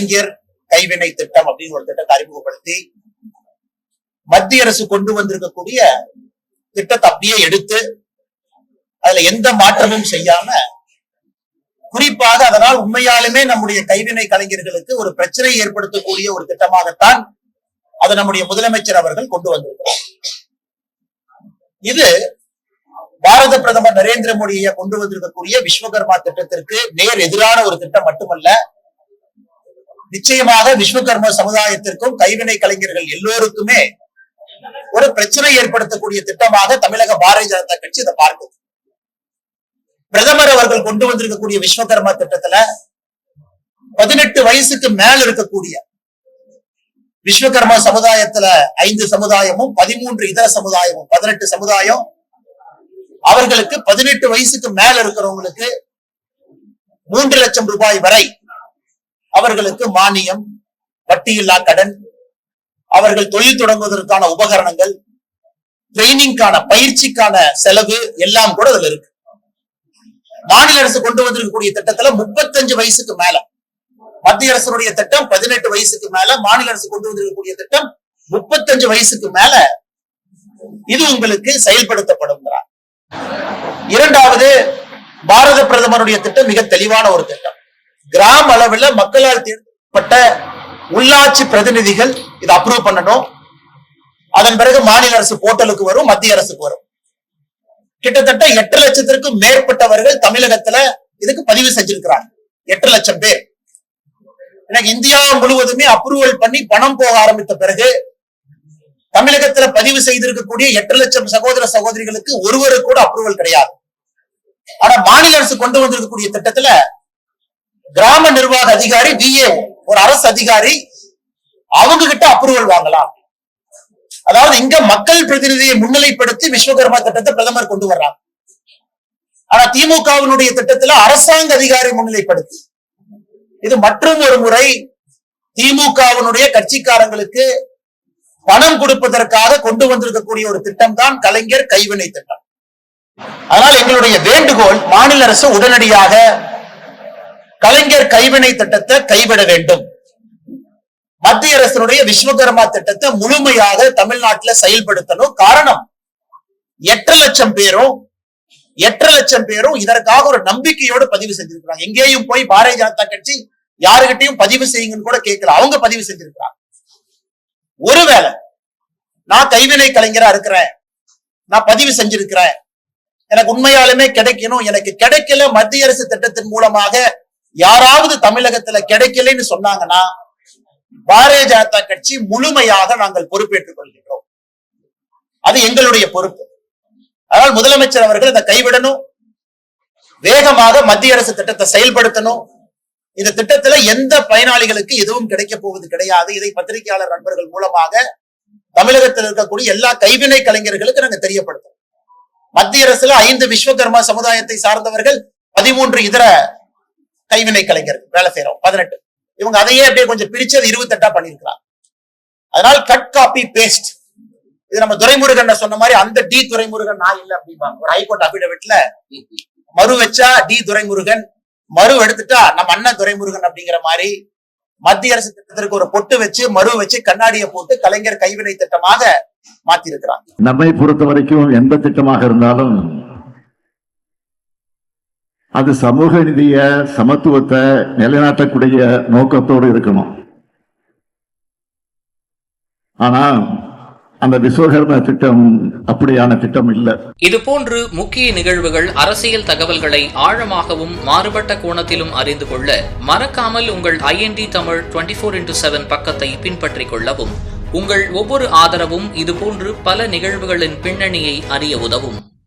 கலைஞர் கைவினை திட்டம் அப்படின்னு ஒரு திட்டத்தை அறிமுகப்படுத்தி மத்திய அரசு கொண்டு வந்திருக்கக்கூடிய திட்டத்தை அப்படியே எடுத்து அதுல எந்த மாற்றமும் செய்யாம குறிப்பாக அதனால் உண்மையாலுமே நம்முடைய கைவினை கலைஞர்களுக்கு ஒரு பிரச்சனை ஏற்படுத்தக்கூடிய ஒரு திட்டமாகத்தான் அது நம்முடைய முதலமைச்சர் அவர்கள் கொண்டு வந்திருக்கிறார். இது பாரத பிரதமர் நரேந்திர மோடியை கொண்டு வந்திருக்கக்கூடிய விஸ்வகர்மா திட்டத்திற்கு நேர் எதிரான ஒரு திட்டம் மட்டுமல்ல நிச்சயமாக விஸ்வகர்ம சமுதாயத்திற்கும் கைவினை கலைஞர்கள் எல்லோருக்குமே ஒரு பிரச்சனை ஏற்படுத்தக்கூடிய திட்டமாக தமிழக பாரதிய ஜனதா கட்சி இதை பார்க்குது. பிரதமர் அவர்கள் கொண்டு வந்திருக்கக்கூடிய விஸ்வகர்மா திட்டத்துல பதினெட்டு வயசுக்கு மேல இருக்கக்கூடிய விஸ்வகர்மா சமுதாயத்துல ஐந்து சமுதாயமும் பதிமூன்று இதர சமுதாயமும் பதினெட்டு சமுதாயம் அவர்களுக்கு பதினெட்டு வயசுக்கு மேல இருக்கிறவங்களுக்கு மூன்று லட்சம் ரூபாய் வரை அவர்களுக்கு மானியம் வட்டியில்லா கடன் அவர்கள் தொழில் தொடங்குவதற்கான உபகரணங்கள் ட்ரைனிங்கான பயிற்சிக்கான செலவு எல்லாம் கூட அதுல இருக்கு. மாநில அரசு கொண்டு வந்திருக்கக்கூடிய திட்டத்துல முப்பத்தஞ்சு வயசுக்கு மேல மத்திய அரசுடைய திட்டம் பதினெட்டு வயசுக்கு மேல மாநில அரசு கொண்டு வந்திருக்கக்கூடிய திட்டம் முப்பத்தஞ்சு வயசுக்கு மேல இது உங்களுக்கு செயல்படுத்தப்படும் இரண்டாவது பாரத பிரதமருடைய திட்டம் மிக தெளிவான ஒரு திட்டம். கிராம அளவுல மக்களால் தேர்ந்தெடுக்கப்பட்ட உள்ளாட்சி பிரதிநிதிகள் இதை அப்ரூவ் பண்ணணும் அதன் பிறகு மாநில அரசு போர்ட்டலுக்கு வரும் மத்திய அரசுக்கு வரும். கிட்டத்தட்ட எட்டு லட்சத்திற்கும் மேற்பட்டவர்கள் தமிழகத்துல இதுக்கு பதிவு செஞ்சிருக்கிறாங்க. எட்டு லட்சம் பேர். எனக்கு இந்தியா முழுவதுமே அப்ரூவல் பண்ணி பணம் போக ஆரம்பித்த பிறகு தமிழகத்துல பதிவு செய்திருக்கக்கூடிய எட்டு லட்சம் சகோதர சகோதரிகளுக்கு ஒருவருக்கு கூட அப்ரூவல் கிடையாது. ஆனா மாநில அரசு கொண்டு வந்திருக்கக்கூடிய திட்டத்துல கிராம நிர்வாக அதிகாரி விஏ ஒரு அரசு அதிகாரி அவங்க கிட்ட அப்ரூவல் வாங்கலாம். அதாவது இங்க மக்கள் பிரதிநிதியை முன்னிலைப்படுத்தி விஸ்வகர்மா திட்டத்தை பிரதமர் கொண்டு வர்றாங்க ஆனா திமுகவினுடைய திட்டத்துல அரசாங்க அதிகாரி முன்னிலைப்படுத்தி. இது மற்றும் ஒரு முறை திமுகவினுடைய கட்சிக்காரங்களுக்கு பணம் கொடுப்பதற்காக கொண்டு வந்திருக்கக்கூடிய ஒரு திட்டம் தான் கலைஞர் கைவினை திட்டம். அதனால் எங்களுடைய வேண்டுகோள் மாநில அரசு உடனடியாக கலைஞர் கைவினை திட்டத்தை கைவிட வேண்டும். மத்திய அரசினுடைய விஸ்வகர்மா திட்டத்தை முழுமையாக தமிழ்நாட்டுல செயல்படுத்தணும் காரணம் எட்டு லட்சம் பேரும் எட்டு லட்சம் பேரும் இதற்காக ஒரு நம்பிக்கையோடு பதிவு செஞ்சிருக்கிறாங்க. எங்கேயும் போய் பாரதிய ஜனதா கட்சி யாருகிட்டையும் பதிவு செய்யுங்கன்னு கூட கேட்கல. அவங்க பதிவு செஞ்சிருக்கிறாங்க. ஒருவேளை நான் கைவினை கலைஞரா இருக்கிறேன் நான் பதிவு செஞ்சிருக்கிறேன் எனக்கு உண்மையாலுமே கிடைக்கணும். எனக்கு கிடைக்கல மத்திய அரசு திட்டத்தின் மூலமாக யாராவது தமிழகத்துல கிடைக்கலன்னு சொன்னாங்கன்னா பாரதிய ஜனதா கட்சி முழுமையாக நாங்கள் பொறுப்பேற்றுக் கொள்கின்றோம். அது எங்களுடைய பொறுப்பு. அதனால் முதலமைச்சர் அவர்கள் அதை கைவிடணும். வேகமாக மத்திய அரசு திட்டத்தை செயல்படுத்தணும். இந்த திட்டத்துல எந்த பயனாளிகளுக்கு எதுவும் கிடைக்க போவது கிடையாது. இதை பத்திரிகையாளர் நண்பர்கள் மூலமாக தமிழகத்தில் இருக்கக்கூடிய எல்லா கைவினை கலைஞர்களுக்கு நாங்க தெரியப்படுத்தோம் மத்திய அரசுல ஐந்து விஸ்வகர்மா சமுதாயத்தை சார்ந்தவர்கள் பதிமூன்று இதர கைவினை கலைஞர்கள் வேலை செய்யறோம் பதினெட்டு. இவங்க அதையே அப்படியே கொஞ்சம் பிரிச்சு அது இருபத்தெட்டா பண்ணிருக்கிறாங்க அதனால் கட் காப்பி பேஸ்ட் இது நம்ம துரைமுருகன் சொன்ன மாதிரி அந்த டி துரைமுருகன் நான் இல்ல அப்படிம்பாங்க. ஒரு ஹைகோர்ட் அபிடவிட்ல மறு வச்சா டி துரைமுருகன் மறு எடுத்துட்டா நம்ம அண்ணன் துரைமுருகன் அப்படிங்கிற மாதிரி மத்திய அரசு திட்டத்திற்கு ஒரு பொட்டு வச்சு மறு வச்சு கண்ணாடியை போட்டு கலைஞர் கைவினை திட்டமாக மாத்தி இருக்கிறாங்க நம்மை பொறுத்த வரைக்கும் எந்த திட்டமாக இருந்தாலும் அது சமூக நிதிய சமத்துவத்தை நிலைநாட்டக்கூடிய நோக்கத்தோடு இருக்கணும். ஆனா அந்த விஸ்வகர்ம திட்டம் அப்படியான திட்டம் இல்லை. இதுபோன்று முக்கிய நிகழ்வுகள் அரசியல் தகவல்களை ஆழமாகவும் மாறுபட்ட கோணத்திலும் அறிந்து கொள்ள மறக்காமல் உங்கள் INT Tamil twenty four into seven பக்கத்தை பின்பற்றிக் கொள்ளவும். உங்கள் ஒவ்வொரு ஆதரவும் இதுபோன்று பல நிகழ்வுகளின் பின்னணியை அறிய உதவும்.